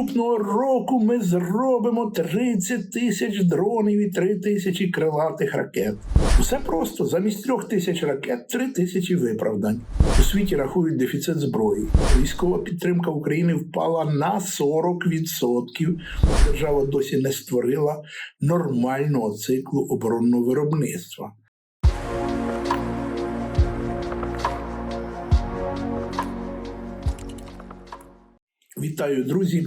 Наступного року ми зробимо 30 тисяч дронів і 3 тисячі крилатих ракет. Все просто замість трьох тисяч ракет 3 тисячі виправдань. У світі рахують дефіцит зброї. Військова підтримка України впала на 40%. Держава досі не створила нормального циклу оборонного виробництва. Вітаю, друзі!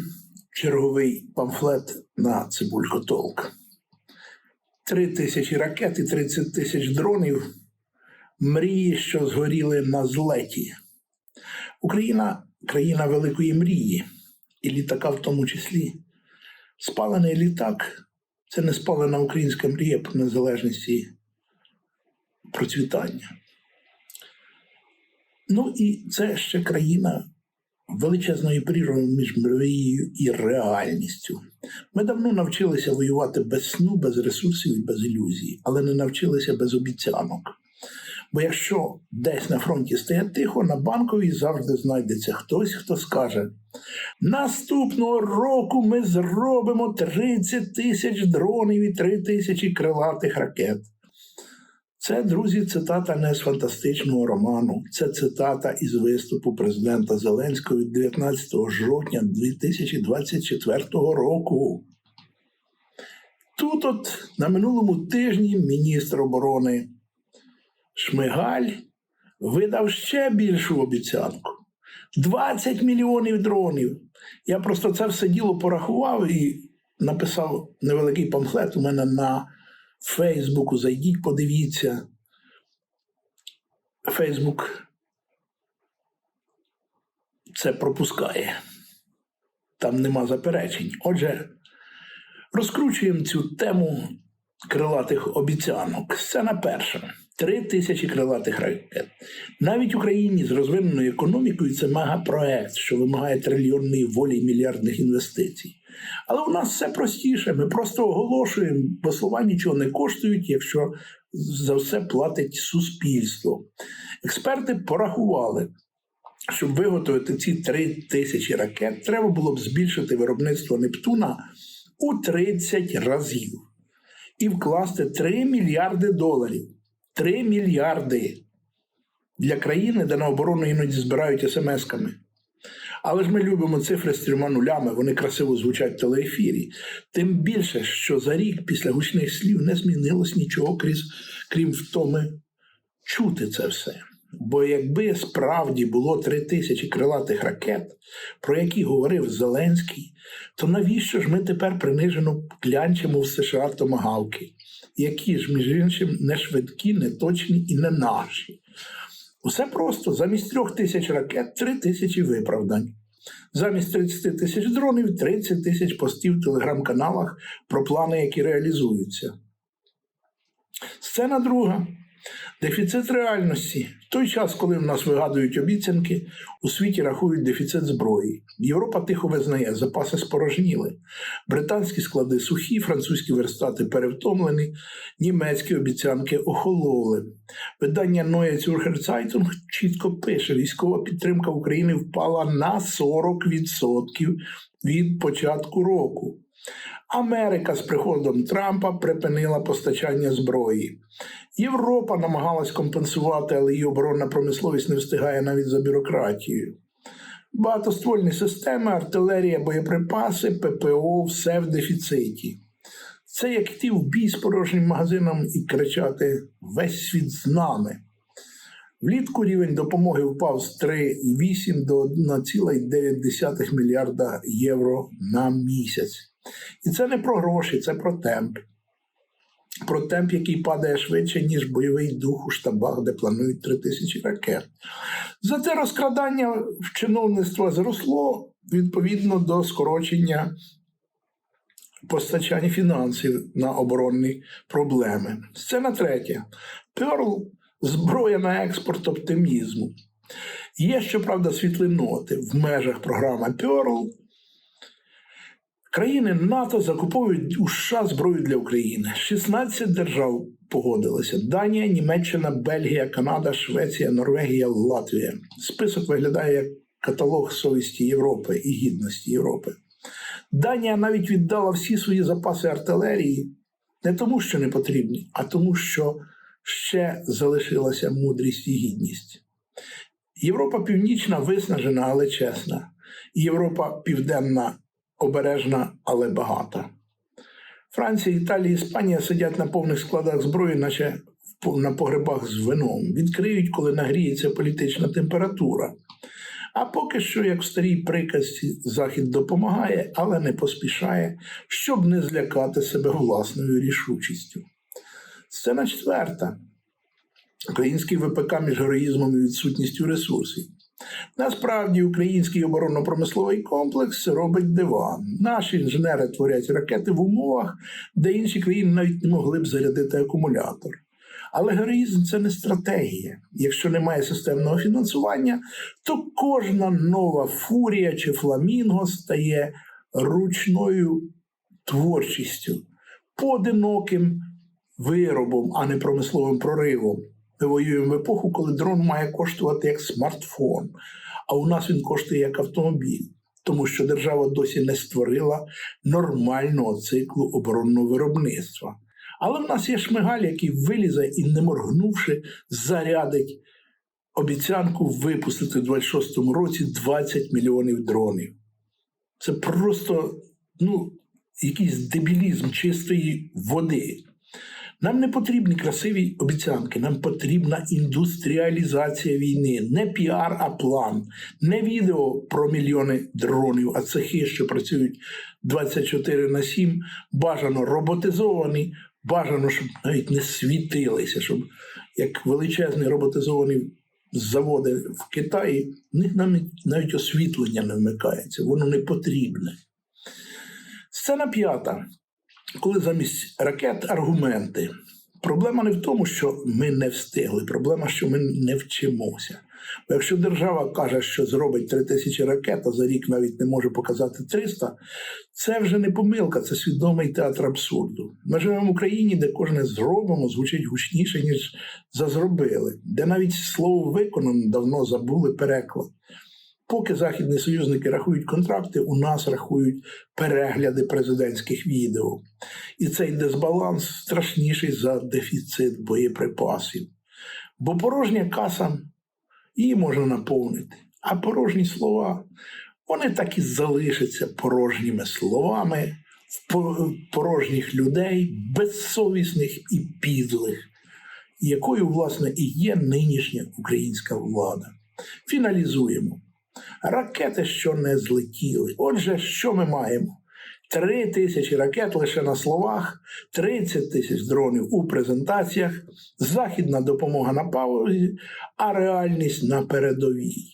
Черговий памфлет на Цибулько Толк. Три тисячі ракет і 30 тисяч дронів. Мрії, що згоріли на злеті. Україна країна великої мрії, і літака в тому числі. Спалений літак це не спалена українська мрія по незалежності процвітання. Ну і це ще країна величезної прірви між мрією і реальністю. Ми давно навчилися воювати без сну, без ресурсів і без ілюзій, але не навчилися без обіцянок. Бо якщо десь на фронті стає тихо, на банковій завжди знайдеться хтось, хто скаже: наступного року ми зробимо 30 тисяч дронів і 3 тисячі крилатих ракет. Це, друзі, цитата не з фантастичного роману. Це цитата із виступу президента Зеленського від 19 жовтня 2024 року. Тут, от на минулому тижні, міністр оборони Шмигаль видав ще більшу обіцянку: 20 мільйонів дронів. Я просто це все діло порахував і написав невеликий памфлет у мене на Фейсбуку. Зайдіть, подивіться. Фейсбук це пропускає. Там нема заперечень. Отже, розкручуємо цю тему крилатих обіцянок. Сцена перша. Три тисячі крилатих ракет. Навіть Україні з розвиненою економікою це мегапроект, що вимагає трильйонної волі і мільярдних інвестицій. Але у нас все простіше. Ми просто оголошуємо, бо слова нічого не коштують, якщо за все платить суспільство. Експерти порахували, щоб виготовити ці три тисячі ракет, треба було б збільшити виробництво Нептуна у 30 разів і вкласти 3 мільярди доларів. 3 мільярди для країни, де на оборону іноді збирають смс-ками. Але ж ми любимо цифри з трьома нулями, вони красиво звучать в телеефірі. Тим більше, що за рік після гучних слів не змінилось нічого, крім, втоми чути це все. Бо якби справді було три тисячі крилатих ракет, про які говорив Зеленський, то навіщо ж ми тепер принижено клянчимо в США томагавки, які ж, між іншим, не швидкі, не точні і не наші? Усе просто замість трьох тисяч ракет три тисячі виправдань. Замість 30 тисяч дронів 30 тисяч постів в телеграм-каналах про плани, які реалізуються. Сцена друга. Дефіцит реальності. В той час, коли в нас вигадують обіцянки, у світі рахують дефіцит зброї. Європа тихо визнає, запаси спорожніли. Британські склади сухі, французькі верстати перевтомлені, німецькі обіцянки охололи. Видання Neue Zürcher Zeitung чітко пише: військова підтримка України впала на 40% від початку року. Америка з приходом Трампа припинила постачання зброї. Європа намагалась компенсувати, але її оборонна промисловість не встигає навіть за бюрократією. Багатоствольні системи, артилерія, боєприпаси, ППО все в дефіциті. Це як йти в бій з порожнім магазином і кричати Весь світ з нами. Влітку рівень допомоги впав з 3,8 до 1,9 мільярда євро на місяць. І це не про гроші, це про темп. Про темп, який падає швидше, ніж бойовий дух у штабах, де планують 3 тисячі ракет. Зате розкрадання в чиновництва зросло відповідно до скорочення постачання фінансів на оборонні проблеми. Сцена третя. Перл зброя на експорт оптимізму. Є, щоправда, світлі ноти в межах програми Перл. Країни НАТО закуповують у США зброю для України. 16 держав погодилися: Данія, Німеччина, Бельгія, Канада, Швеція, Норвегія, Латвія. Список виглядає як каталог совісті Європи і гідності Європи. Данія навіть віддала всі свої запаси артилерії не тому, що не потрібні, а тому, що ще залишилася мудрість і гідність. Європа північна виснажена, але чесна. Європа південна обережна, але багата. Франція, Італія, Іспанія сидять на повних складах зброї, наче на погребах з вином. Відкриють, коли нагріється політична температура. А поки що, як в старій приказці, Захід допомагає, але не поспішає, щоб не злякати себе власною рішучістю. Сцена четверта. Український ВПК між героїзмом і відсутністю ресурсів. Насправді український оборонно-промисловий комплекс робить дива. Наші інженери творять ракети в умовах, де інші країни навіть не могли б зарядити акумулятор. Але героїзм це не стратегія. Якщо немає системного фінансування, то кожна нова фурія чи фламінго стає ручною творчістю, поодиноким виробом, а не промисловим проривом. Воюємо в епоху, коли дрон має коштувати як смартфон, а у нас він коштує як автомобіль, тому що держава досі не створила нормального циклу оборонного виробництва. Але в нас є шмигаль, який вилізе і, не моргнувши, зарядить обіцянку випустити в 26-му році 20 мільйонів дронів. Це просто ну, якийсь дебілізм чистої води. Нам не потрібні красиві обіцянки, нам потрібна індустріалізація війни, не піар, а план, не відео про мільйони дронів, а цехи, що працюють 24 на 7, бажано роботизовані, бажано, щоб навіть не світилися, щоб як величезні роботизовані заводи в Китаї, в них навіть, освітлення не вмикається, воно не потрібне. Сцена п'ята коли замість ракет аргументи. Проблема не в тому, що ми не встигли, проблема, що ми не вчимося. Бо якщо держава каже, що зробить 3 тисячі ракет, а за рік навіть не може показати 300, це вже не помилка, це свідомий театр абсурду. Ми живемо в Україні, де кожне зробимо звучить гучніше, ніж зазробили, де навіть слово виконано давно забули переклад. Поки західні союзники рахують контракти, у нас рахують перегляди президентських відео. І цей дисбаланс страшніший за дефіцит боєприпасів. Бо порожня каса її можна наповнити, а порожні слова вони так і залишаться порожніми словами порожніх людей, безсовісних і підлих, якою, власне, і є нинішня українська влада. Фіналізуємо. Ракети, що не злетіли. Отже, що ми маємо? Три тисячі ракет лише на словах, 30 тисяч дронів у презентаціях, західна допомога на паузі, а реальність на передовій.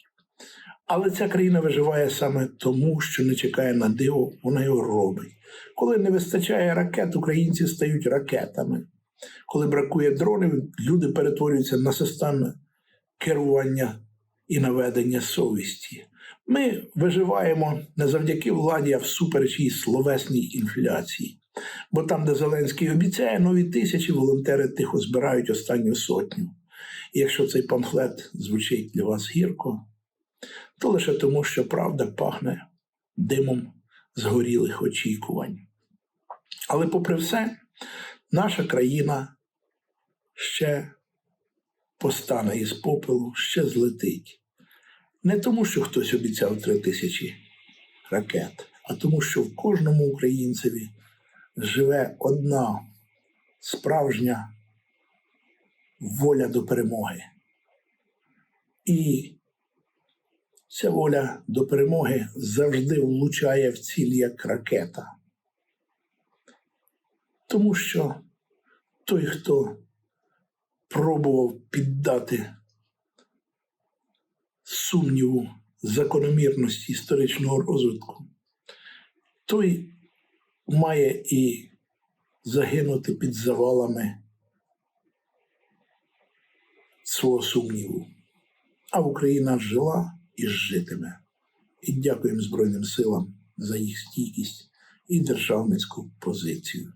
Але ця країна виживає саме тому, що не чекає на диво, вона його робить. Коли не вистачає ракет, українці стають ракетами. Коли бракує дронів, люди перетворюються на системи керування і наведення совісті. Ми виживаємо не завдяки владі, а всупереч її словесній інфляції. Бо там, де Зеленський обіцяє нові тисячі, волонтери тихо збирають останню сотню. І якщо цей памфлет звучить для вас гірко, то лише тому, що правда пахне димом згорілих очікувань. Але, попри все, наша країна ще постане із попелу, ще злетить. Не тому, що хтось обіцяв три тисячі ракет, а тому, що в кожному українцеві живе одна справжня воля до перемоги. І ця воля до перемоги завжди влучає в ціль як ракета. Тому що той, хто пробував піддати сумніву закономірності історичного розвитку, той має і загинути під завалами свого сумніву. А Україна жила і житиме. І дякуємо Збройним силам за їх стійкість і державницьку позицію.